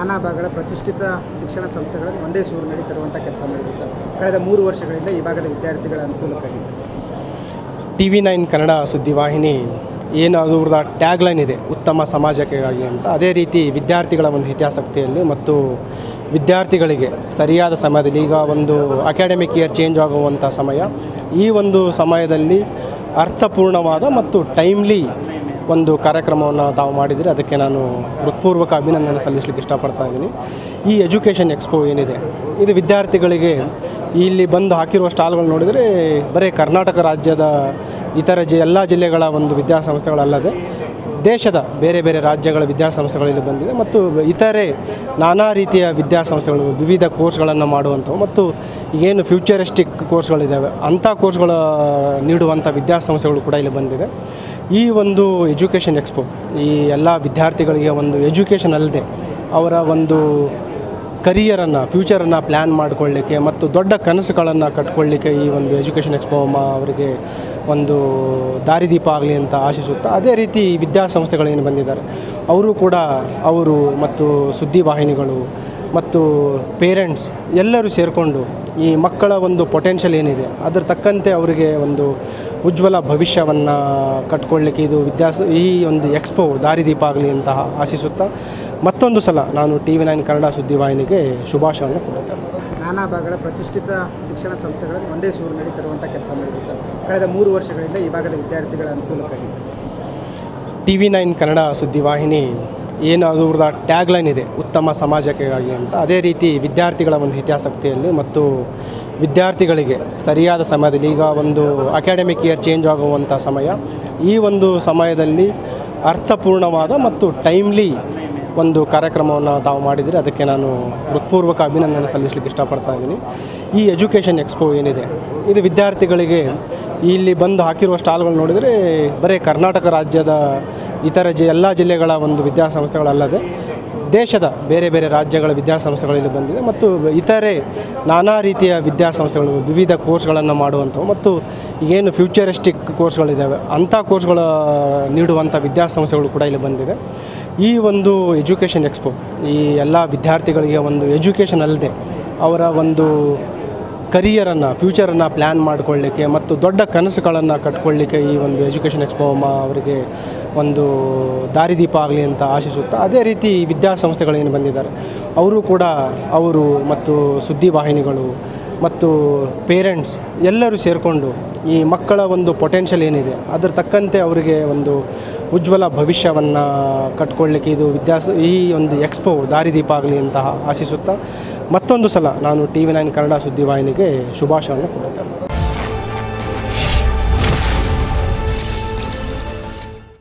ನಾನಾ ಭಾಗಗಳ ಪ್ರತಿಷ್ಠಿತ ಶಿಕ್ಷಣ ಸಂಸ್ಥೆಗಳನ್ನು ಒಂದೇ ಸೂರಿನಲ್ಲಿ ತರುವಂಥ ಕೆಲಸ ಮಾಡಿದ್ವಿ ಸರ್. ಕಳೆದ ಮೂರು ವರ್ಷಗಳಿಂದ ಈ ಭಾಗದ ವಿದ್ಯಾರ್ಥಿಗಳ ಅನುಕೂಲಕ್ಕಾಗಿ ಟಿ ವಿ ನೈನ್ ಕನ್ನಡ ಸುದ್ದಿವಾಹಿನಿ ಏನು ಅದರದ ಟ್ಯಾಗ್ಲೈನ್ ಇದೆ, ಉತ್ತಮ ಸಮಾಜಕ್ಕಾಗಿ ಅಂತ. ಅದೇ ರೀತಿ ವಿದ್ಯಾರ್ಥಿಗಳ ಒಂದು ಹಿತಾಸಕ್ತಿಯಲ್ಲಿ ಮತ್ತು ವಿದ್ಯಾರ್ಥಿಗಳಿಗೆ ಸರಿಯಾದ ಸಮಯದಲ್ಲಿ ಈಗ ಒಂದು ಅಕಾಡೆಮಿಕ್ ಇಯರ್ ಚೇಂಜ್ ಆಗುವಂಥ ಸಮಯ. ಈ ಒಂದು ಸಮಯದಲ್ಲಿ ಅರ್ಥಪೂರ್ಣವಾದ ಮತ್ತು ಟೈಮ್ಲಿ ಒಂದು ಕಾರ್ಯಕ್ರಮವನ್ನು ತಾವು ಮಾಡಿದರೆ ಅದಕ್ಕೆ ನಾನು ಹೃತ್ಪೂರ್ವಕ ಅಭಿನಂದನೆ ಸಲ್ಲಿಸಲಿಕ್ಕೆ ಇಷ್ಟಪಡ್ತಾ ಇದ್ದೀನಿ. ಈ ಎಜುಕೇಷನ್ ಎಕ್ಸ್ಪೋ ಏನಿದೆ, ಇದು ವಿದ್ಯಾರ್ಥಿಗಳಿಗೆ ಇಲ್ಲಿ ಬಂದು ಹಾಕಿರುವ ಸ್ಟಾಲ್ಗಳು ನೋಡಿದರೆ ಬರೀ ಕರ್ನಾಟಕ ರಾಜ್ಯದ ಇತರ ಜಿ, ಎಲ್ಲ ಜಿಲ್ಲೆಗಳ ಒಂದು ವಿದ್ಯಾಸಂಸ್ಥೆಗಳಲ್ಲದೆ ದೇಶದ ಬೇರೆ ಬೇರೆ ರಾಜ್ಯಗಳ ವಿದ್ಯಾಸಂಸ್ಥೆಗಳಲ್ಲಿ ಬಂದಿದೆ ಮತ್ತು ಇತರೆ ನಾನಾ ರೀತಿಯ ವಿದ್ಯಾಸಂಸ್ಥೆಗಳು, ವಿವಿಧ ಕೋರ್ಸ್ಗಳನ್ನು ಮಾಡುವಂಥವು ಮತ್ತು ಏನು ಫ್ಯೂಚರಿಸ್ಟಿಕ್ ಕೋರ್ಸ್ಗಳಿದ್ದಾವೆ ಅಂಥ ಕೋರ್ಸ್ಗಳ ನೀಡುವಂಥ ವಿದ್ಯಾಸಂಸ್ಥೆಗಳು ಕೂಡ ಇಲ್ಲಿ ಬಂದಿದೆ. ಈ ಒಂದು ಎಜುಕೇಷನ್ ಎಕ್ಸ್ಪೋ, ಈ ಎಲ್ಲ ವಿದ್ಯಾರ್ಥಿಗಳಿಗೆ ಒಂದು ಎಜುಕೇಷನ್ ಅಲ್ಲದೆ ಅವರ ಒಂದು ಕರಿಯರನ್ನು, ಫ್ಯೂಚರನ್ನು ಪ್ಲ್ಯಾನ್ ಮಾಡಿಕೊಳ್ಳಿಕ್ಕೆ ಮತ್ತು ದೊಡ್ಡ ಕನಸುಗಳನ್ನು ಕಟ್ಕೊಳ್ಳಿಕ್ಕೆ ಈ ಒಂದು ಎಜುಕೇಷನ್ ಎಕ್ಸ್ಪೋ ಮ ಅವರಿಗೆ ಒಂದು ದಾರಿದೀಪ ಆಗಲಿ ಅಂತ ಆಶಿಸುತ್ತಾ ಅದೇ ರೀತಿ ವಿದ್ಯಾಸಂಸ್ಥೆಗಳೇನು ಬಂದಿದ್ದಾರೆ. ಅವರು ಕೂಡ ಅವರು ಮತ್ತು ಸುದ್ದಿವಾಹಿನಿಗಳು ಮತ್ತು ಪೇರೆಂಟ್ಸ್ ಎಲ್ಲರೂ ಸೇರಿಕೊಂಡು ಈ ಮಕ್ಕಳ ಒಂದು ಪೊಟೆನ್ಷಿಯಲ್ ಏನಿದೆ ಅದರ ತಕ್ಕಂತೆ ಅವರಿಗೆ ಒಂದು ಉಜ್ವಲ ಭವಿಷ್ಯವನ್ನು ಕಟ್ಕೊಳ್ಳಿಕ್ಕೆ ಇದು ವಿದ್ಯಾಸ ಈ ಒಂದು ಎಕ್ಸ್ಪೋ ದಾರಿದೀಪ ಆಗಲಿ ಅಂತ ಆಶಿಸುತ್ತಾ ಮತ್ತೊಂದು ಸಲ ನಾನು ಟಿ ವಿ ನೈನ್ ಕನ್ನಡ ಸುದ್ದಿವಾಹಿನಿಗೆ ಶುಭಾಶಯವನ್ನು ಕೊಡುತ್ತೇನೆ ನಾನಾ ಭಾಗಗಳ ಪ್ರತಿಷ್ಠಿತ ಶಿಕ್ಷಣ ಸಂಸ್ಥೆಗಳನ್ನು ಒಂದೇ ಸೂರು ತರುವಂಥ ಕೆಲಸ ಮಾಡಿದ್ದೀವಿ ಸರ್. ಕಳೆದ ಮೂರು ವರ್ಷಗಳಿಂದ ಈ ಭಾಗದ ವಿದ್ಯಾರ್ಥಿಗಳ ಅನುಕೂಲಕ್ಕಾಗಿ ಟಿ ವಿ ನೈನ್ ಕನ್ನಡ ಸುದ್ದಿವಾಹಿನಿ ಏನು ಟ್ಯಾಗ್ ಟ್ಯಾಗ್ಲೈನ್ ಇದೆ ಉತ್ತಮ ಸಮಾಜಕ್ಕಾಗಿ ಅಂತ. ಅದೇ ರೀತಿ ವಿದ್ಯಾರ್ಥಿಗಳ ಒಂದು ಹಿತಾಸಕ್ತಿಯಲ್ಲಿ ಮತ್ತು ವಿದ್ಯಾರ್ಥಿಗಳಿಗೆ ಸರಿಯಾದ ಸಮಯದಲ್ಲಿ ಈಗ ಒಂದು ಅಕಾಡೆಮಿಕ್ ಇಯರ್ ಚೇಂಜ್ ಆಗುವಂಥ ಸಮಯ. ಈ ಒಂದು ಸಮಯದಲ್ಲಿ ಅರ್ಥಪೂರ್ಣವಾದ ಮತ್ತು ಟೈಮ್ಲಿ ಒಂದು ಕಾರ್ಯಕ್ರಮವನ್ನು ತಾವು ಮಾಡಿದರೆ ಅದಕ್ಕೆ ನಾನು ಹೃತ್ಪೂರ್ವಕ ಅಭಿನಂದನೆ ಸಲ್ಲಿಸಲಿಕ್ಕೆ ಇಷ್ಟಪಡ್ತಾ ಇದ್ದೀನಿ. ಈ ಎಜುಕೇಷನ್ ಎಕ್ಸ್ಪೋ ಏನಿದೆ, ಇದು ವಿದ್ಯಾರ್ಥಿಗಳಿಗೆ ಇಲ್ಲಿ ಬಂದು ಹಾಕಿರುವ ಸ್ಟಾಲ್ಗಳು ನೋಡಿದರೆ ಬರೀ ಕರ್ನಾಟಕ ರಾಜ್ಯದ ಇತರ ಜಿ, ಎಲ್ಲ ಜಿಲ್ಲೆಗಳ ಒಂದು ವಿದ್ಯಾಸಂಸ್ಥೆಗಳಲ್ಲದೆ ದೇಶದ ಬೇರೆ ಬೇರೆ ರಾಜ್ಯಗಳ ವಿದ್ಯಾಸಂಸ್ಥೆಗಳು ಇಲ್ಲಿ ಬಂದಿದೆ ಮತ್ತು ಇತರೆ ನಾನಾ ರೀತಿಯ ವಿದ್ಯಾಸಂಸ್ಥೆಗಳು, ವಿವಿಧ ಕೋರ್ಸ್ಗಳನ್ನು ಮಾಡುವಂಥವು ಮತ್ತು ಈಗೇನು ಫ್ಯೂಚರಿಸ್ಟಿಕ್ ಕೋರ್ಸ್ಗಳಿದ್ದಾವೆ ಅಂಥ ಕೋರ್ಸ್ಗಳ ನೀಡುವಂಥ ವಿದ್ಯಾಸಂಸ್ಥೆಗಳು ಕೂಡ ಇಲ್ಲಿ ಬಂದಿದೆ. ಈ ಒಂದು ಎಜುಕೇಷನ್ ಎಕ್ಸ್ಪೋ, ಈ ಎಲ್ಲ ವಿದ್ಯಾರ್ಥಿಗಳಿಗೆ ಒಂದು ಎಜುಕೇಷನ್ ಅಲ್ಲದೆ ಅವರ ಒಂದು ಕರಿಯರನ್ನು, ಫ್ಯೂಚರನ್ನು ಪ್ಲ್ಯಾನ್ ಮಾಡಿಕೊಳ್ಳಿಕ್ಕೆ ಮತ್ತು ದೊಡ್ಡ ಕನಸುಗಳನ್ನು ಕಟ್ಕೊಳ್ಳಿಕ್ಕೆ ಈ ಒಂದು ಎಜುಕೇಷನ್ ಎಕ್ಸ್ಪೋ ಅವರಿಗೆ ಒಂದು ದಾರಿದೀಪ ಆಗಲಿ ಅಂತ ಆಶಿಸುತ್ತಾ ಅದೇ ರೀತಿ ವಿದ್ಯಾಸಂಸ್ಥೆಗಳೇನು ಬಂದಿದ್ದಾರೆ. ಅವರು ಕೂಡ ಅವರು ಮತ್ತು ಸುದ್ದಿವಾಹಿನಿಗಳು ಮತ್ತು ಪೇರೆಂಟ್ಸ್ ಎಲ್ಲರೂ ಸೇರಿಕೊಂಡು ಈ ಮಕ್ಕಳ ಒಂದು ಪೊಟೆನ್ಷಿಯಲ್ ಏನಿದೆ, ಅದರ ತಕ್ಕಂತೆ ಅವರಿಗೆ ಒಂದು ಉಜ್ವಲ ಭವಿಷ್ಯವನ್ನು ಕಟ್ಕೊಳ್ಳಿಕ್ಕೆ ಇದು ವಿದ್ಯಾಸ ಈ ಒಂದು ಎಕ್ಸ್ಪೋ ದಾರಿದೀಪ ಆಗಲಿ ಅಂತ ಆಶಿಸುತ್ತಾ ಮತ್ತೊಂದು ಸಲ ನಾನು ಟಿ ವಿ ನೈನ್ ಕನ್ನಡ ಸುದ್ದಿವಾಹಿನಿಗೆ ಶುಭಾಶಯವನ್ನು ಕೊಡುತ್ತೇನೆ